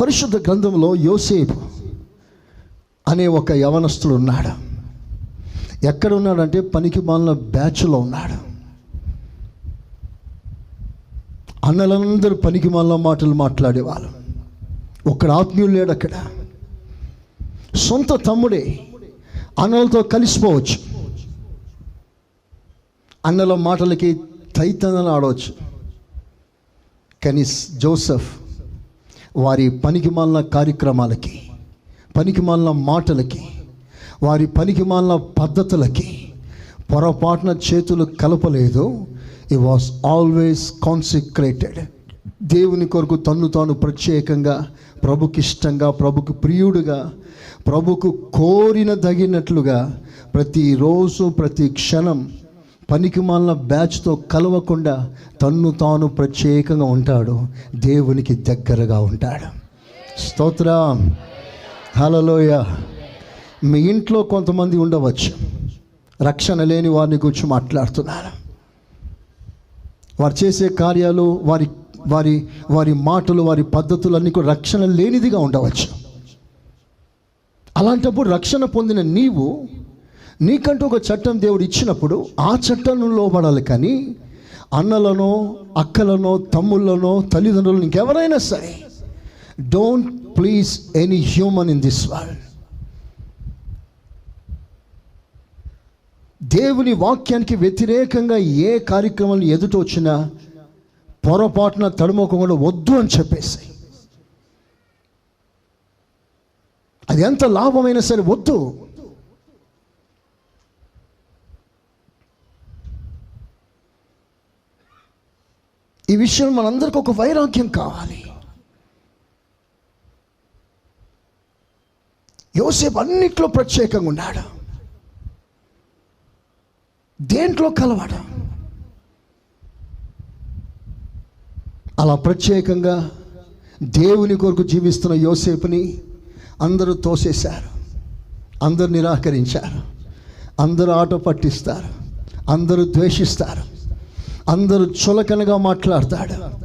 పరిశుద్ధ గ్రంథంలో యోసేపు అనే ఒక యవనస్తుడు ఉన్నాడు. ఎక్కడ ఉన్నాడంటే పనికి మాలిన బ్యాచ్లో ఉన్నాడు. అన్నలందరూ పనికి మాలిన మాటలు మాట్లాడేవాళ్ళు. ఒక్కడ ఆత్మీయులు లేడు అక్కడ. సొంత తమ్ముడే అన్నలతో కలిసిపోవచ్చు. అన్నల మాటలకి తైతనని ఆడవచ్చు. కానీ జోసెఫ్ వారి పనికిమాలిన కార్యక్రమాలకి పనికిమాలిన మాటలకి వారి పనికిమాలిన పద్ధతులకి పొరపాటున చేతులు కలపలేదు. ఈ వాస్ ఆల్వేస్ కాన్సిక్రేటెడ్ దేవుని కొరకు తన్ను తాను ప్రత్యేకంగా ప్రభుకి ఇష్టంగా ప్రభుకు ప్రియుడుగా ప్రభుకు కోరిన తగినట్లుగా ప్రతిరోజు ప్రతి క్షణం పనికిమాలిన బ్యాచ్తో కలవకుండా తన్ను తాను ప్రత్యేకంగా ఉంటాడు. దేవునికి దగ్గరగా ఉంటాడు. స్తోత్ర. హలలోయ మీ ఇంట్లో కొంతమంది ఉండవచ్చు. రక్షణ లేని వారిని గురించి మాట్లాడుతున్నారు. వారు చేసే కార్యాలు వారి వారి వారి మాటలు వారి పద్ధతులు అన్నీ కూడా రక్షణ లేనిదిగా ఉండవచ్చు. అలాంటప్పుడు రక్షణ పొందిన నీవు నీకంటూ ఒక చట్టం దేవుడు ఇచ్చినప్పుడు ఆ చట్టం లోబడాలి కానీ అన్నలనో అక్కలనో తమ్ముళ్ళనో తల్లిదండ్రులను ఇంకెవరైనా సరే don't please any human in this world దేవుని వాక్యానికి వ్యతిరేకంగా ఏ కార్యక్రమాలు ఎదుట వచ్చినా పొరపాటున తడుమోకుండా వద్దు అని చెప్పేసి. అది ఎంత లాభమైనా సరే వద్దు. ఈ విషయం మనందరికి ఒక వైరాగ్యం కావాలి. యోసేపు అన్నిట్లో ప్రత్యేకంగా ఉన్నాడు. దేంట్లో కలవాడు? అలా ప్రత్యేకంగా దేవుని కొరకు జీవిస్తున్న యోసేపుని అందరూ తోసేశారు. అందరూ నిరాకరించారు. అందరూ ఆట పట్టిస్తారు. అందరూ ద్వేషిస్తారు. అందరూ చులకనగా మాట్లాడతాడు.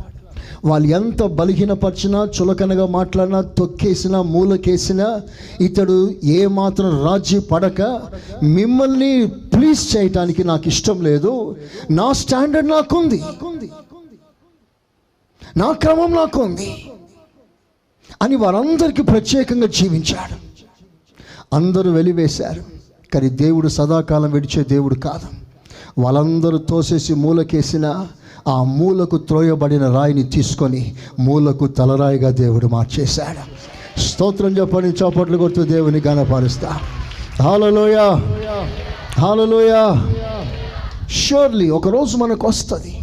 వాళ్ళు ఎంత బలహీనపరిచినా చులకనగా మాట్లాడినా తొక్కేసినా మూలకేసినా ఇతడు ఏ మాత్రం రాజీ పడక మిమ్మల్ని ప్లీజ్ చేయటానికి నాకు ఇష్టం లేదు. నా స్టాండర్డ్ నాకుంది. నా క్రమం నాకు ఉంది అని వారందరికీ ప్రత్యేకంగా జీవించాడు. అందరూ వెలివేశారు. కానీ దేవుడు సదాకాలం విడిచే దేవుడు కాదు. వాళ్ళందరూ తోసేసి మూలకేసిన ఆ మూలకు త్రోయబడిన రాయిని తీసుకొని మూలకు తలరాయిగా దేవుడు మార్చేశాడు. స్తోత్రం చెప్పని చోపట్లు కొడుతూ దేవుని గనపరుస్తా హాలలోయ హాలలోయ షూర్లీ ఒకరోజు మనకు వస్తుంది.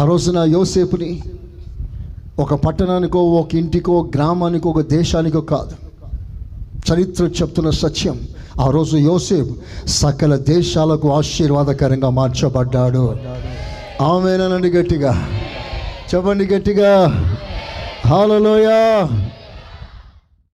ఆ రోజున యోసేపుని ఒక పట్టణానికో ఒక ఇంటికో గ్రామానికో ఒక దేశానికో కాదు. చరిత్ర చెప్తున్న సత్యం. ఆ రోజు యోసేపు సకల దేశాలకు ఆశీర్వాదకరంగా మార్చబడ్డాడు. ఆమెనండి గట్టిగా. చెప్పండి గట్టిగా. హాలలోయ